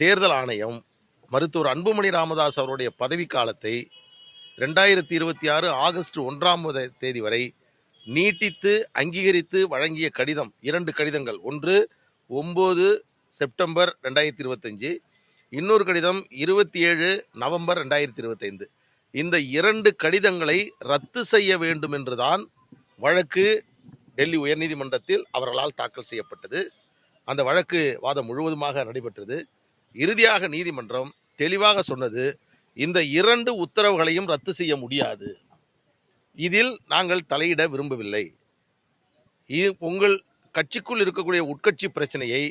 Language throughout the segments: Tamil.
தேர்தல் ஆணையம் மருத்துவர் அன்புமணி ராமதாஸ் அவருடைய பதவி காலத்தை ரெண்டாயிரத்தி இருபத்தி ஆறு ஆகஸ்ட் ஒன்றாம் தேதி வரை நீட்டித்து அங்கீகரித்து வழங்கிய கடிதம் இரண்டு கடிதங்கள். ஒன்று ஒம்பது செப்டம்பர் ரெண்டாயிரத்தி இருபத்தஞ்சு இன்னொரு கடிதம் இருபத்தி ஏழு நவம்பர் ரெண்டாயிரத்தி இருபத்தைந்து இந்த இரண்டு கடிதங்களை ரத்து செய்ய வேண்டும் என்றுதான் வழக்கு டெல்லி உயர்நீதிமன்றத்தில் அவர்களால் தாக்கல் செய்யப்பட்டது. அந்த வழக்கு வாதம் முழுவதுமாக நடைபெற்றது. இறுதியாக நீதிமன்றம் தெளிவாக சொன்னது இந்த இரண்டு உத்தரவுகளையும் ரத்து செய்ய முடியாது. இதில் நாங்கள் தலையிட விரும்பவில்லை. இது உங்கள் கட்சிக்குள் இருக்கக்கூடிய உட்கட்சி பிரச்சனையை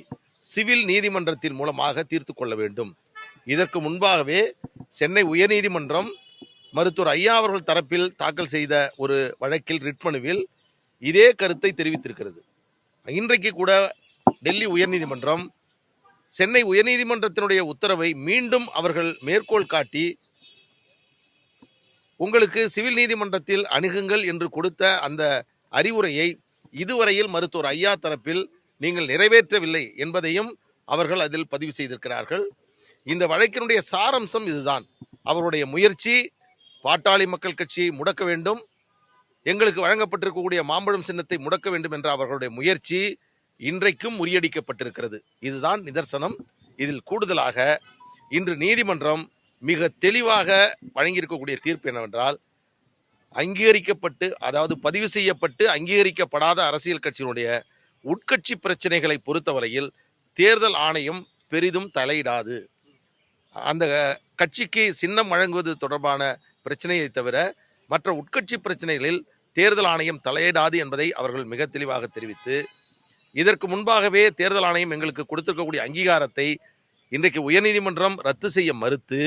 சிவில் நீதிமன்றத்தின் மூலமாக தீர்த்து கொள்ள வேண்டும். இதற்கு முன்பாகவே சென்னை உயர்நீதிமன்றம் மருத்துவர் ஐயா அவர்கள் தரப்பில் தாக்கல் செய்த ஒரு வழக்கில் ரிட் மனுவில் இதே கருத்தை தெரிவித்திருக்கிறது. இன்றைக்கு கூட டெல்லி உயர்நீதிமன்றம் சென்னை உயர்நீதிமன்றத்தினுடைய உத்தரவை மீண்டும் அவர்கள் மேற்கோள் காட்டி உங்களுக்கு சிவில் நீதிமன்றத்தில் அணுகுங்கள் என்று கொடுத்த அந்த அறிவுரையை இதுவரையில் மருத்துவர் ஐயா தரப்பில் நீங்கள் நிறைவேற்றவில்லை என்பதையும் அவர்கள் அதில் பதிவு செய்திருக்கிறார்கள். இந்த வழக்கினுடைய சாரம்சம் இதுதான். அவருடைய முயற்சி பாட்டாளி மக்கள் கட்சியை முடக்க வேண்டும். எங்களுக்கு வழங்கப்பட்டிருக்கக்கூடிய மாம்பழம் சின்னத்தை முடக்க வேண்டும் என்ற அவர்களுடைய முயற்சி இன்றைக்கும் முறியடிக்கப்பட்டிருக்கிறது. இதுதான் நிதர்சனம். இதில் கூடுதலாக இன்று நீதிமன்றம் மிக தெளிவாக வழங்கியிருக்கக்கூடிய தீர்ப்பு என்னவென்றால் அங்கீகரிக்கப்பட்டு அதாவது பதிவு செய்யப்பட்டு அங்கீகரிக்கப்படாத அரசியல் கட்சியினுடைய உட்கட்சி பிரச்சனைகளை பொறுத்தவரையில் தேர்தல் ஆணையம் பெரிதும் தலையிடாது. அந்த கட்சிக்கு சின்னம் வழங்குவது தொடர்பான பிரச்சனையை தவிர மற்ற உட்கட்சி பிரச்சனைகளில் தேர்தல் ஆணையம் தலையிடாது என்பதை அவர்கள் மிக தெளிவாக தெரிவித்து இதற்கு முன்பாகவே தேர்தல் ஆணையம் எங்களுக்கு கொடுத்திருக்கக்கூடிய அங்கீகாரத்தை இன்றைக்கு உயர்நீதிமன்றம் ரத்து செய்ய மறுத்து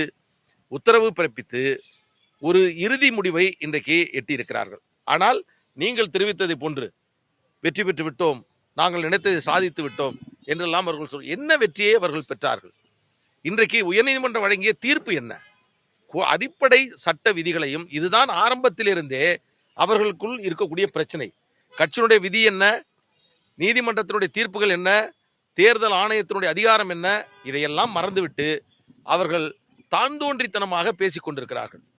உத்தரவு பிறப்பித்து ஒரு இறுதி முடிவை இன்றைக்கு எட்டியிருக்கிறார்கள். ஆனால் நீங்கள் தெரிவித்ததை போன்று வெற்றி பெற்று விட்டோம் நாங்கள் நினைத்ததை சாதித்து விட்டோம் என்றெல்லாம் அவர்கள் சொல் என்ன வெற்றியை அவர்கள் பெற்றார்கள்? இன்றைக்கு உயர்நீதிமன்றம் வழங்கிய தீர்ப்பு என்ன? அடிப்படை சட்ட விதிகளையும் இதுதான் ஆரம்பத்திலிருந்தே அவர்களுக்குள் இருக்கக்கூடிய பிரச்சனை. கட்சியினுடைய விதி என்ன? நீதிமன்றத்தினுடைய தீர்ப்புகள் என்ன? தேர்தல் ஆணையத்தினுடைய அதிகாரம் என்ன? இதையெல்லாம் மறந்துவிட்டு அவர்கள் தான் தோன்றித்தனமாக பேசிக் கொண்டிருக்கிறார்கள்